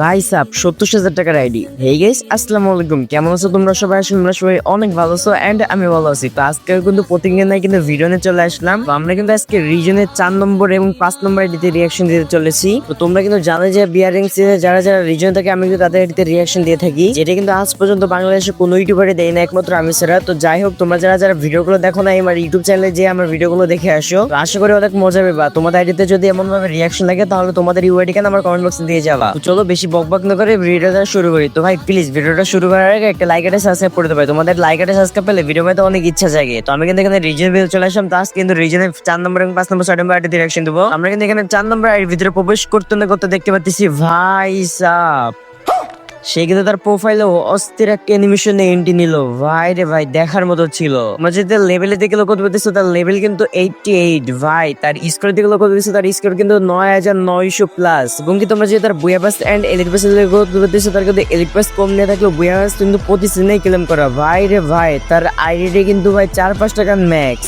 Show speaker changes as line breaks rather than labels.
ভাই সাপ সত্তর হাজার টাকার আইডি হেই গাইস আসসালামু আলাইকুম কেমন আছো তোমরা সবাই? তোমরা সবাই অনেক ভালো আছো এন্ড আমি ভালো আছি। তো আজকে কিন্তু প্রতিদিন কিন্তু ভিডিও চলে আসলাম। তো আমরা কিন্তু আজকে রিজনের চার নম্বর এবং পাঁচ নম্বর আইডিতে রিয়াকশন দিতে চলেছি। তো তোমরা কিন্তু জানো যে বিয়ারিং যারা যারা রিজন থাকে আমি কিন্তু তাদের আইডিতে রিয়াকশন দিয়ে থাকি। যেটা কিন্তু আজ পর্যন্ত বাংলাদেশে কোনো ইউটিউবারে দেয় না একমাত্র আমি ছাড়া। তো যাই হোক, তোমরা যারা যারা ভিডিওগুলো দেখো না, আমার ইউটিউব চ্যানেলে যে আমার ভিডিওগুলো দেখে আসো। তো আশা করি অনেক মজা পাবা। তোমাদের আইডিতে যদি এমন ভাবে রিয়াকশন লাগে, তাহলে তোমাদের ইউআইডি কেন আমার কমেন্ট বক্সে দিয়ে যাবা? চলো, বেশি বকবক না করে ভিডিওটা শুরু করি। তো ভাই প্লিজ ভিডিওটা শুরু করার আগে একটা লাইক একটা সাবস্ক্রাইব করে দেবে। তোমাদের লাইক একটা সাবস্ক্রাইব পেলে ভিডিও মধ্যে অনেক ইচ্ছা জাগে। তো আমি কিন্তু এখানে রিজনে বিল চলে আসলাম। তাস কিন্তু রিজনে চার নম্বর এবং পাঁচ নম্বর ছয় নম্বর আইডি ডিরেকশন দেবো। আমরা কিন্তু এখানে চার নম্বর ভিতরে প্রবেশ করতে না করতে দেখতে পাচ্ছি। ভাই সাপ সে কিন্তু তার প্রোফাইলে অস্থির একটা অ্যানিমেশনে এন্ট্রি নিল। ভাই রে ভাই, দেখার মতো ছিল। আমরা যদি লেভেলে দিকে লক্ষ্য তার লেভেল কিন্তু এইটটি এইট ভাই, তার স্কোর দিকে লক্ষ্য করতেছি তার স্কোর কিন্তু নয় হাজার নয়শো প্লাস এবং কি তোমরা যদি তার বুয়া পাস অ্যান্ড এলিট পাস লক্ষ্য তার কিন্তু এলিট পাস কম নিয়ে থাকলেও বুয়া পাস কিন্তু প্রতি সিনেই ক্লেম করা। ভাই রে ভাই, তার আইডিটি কিন্তু ভাই চার পাঁচ টাকার ম্যাক্স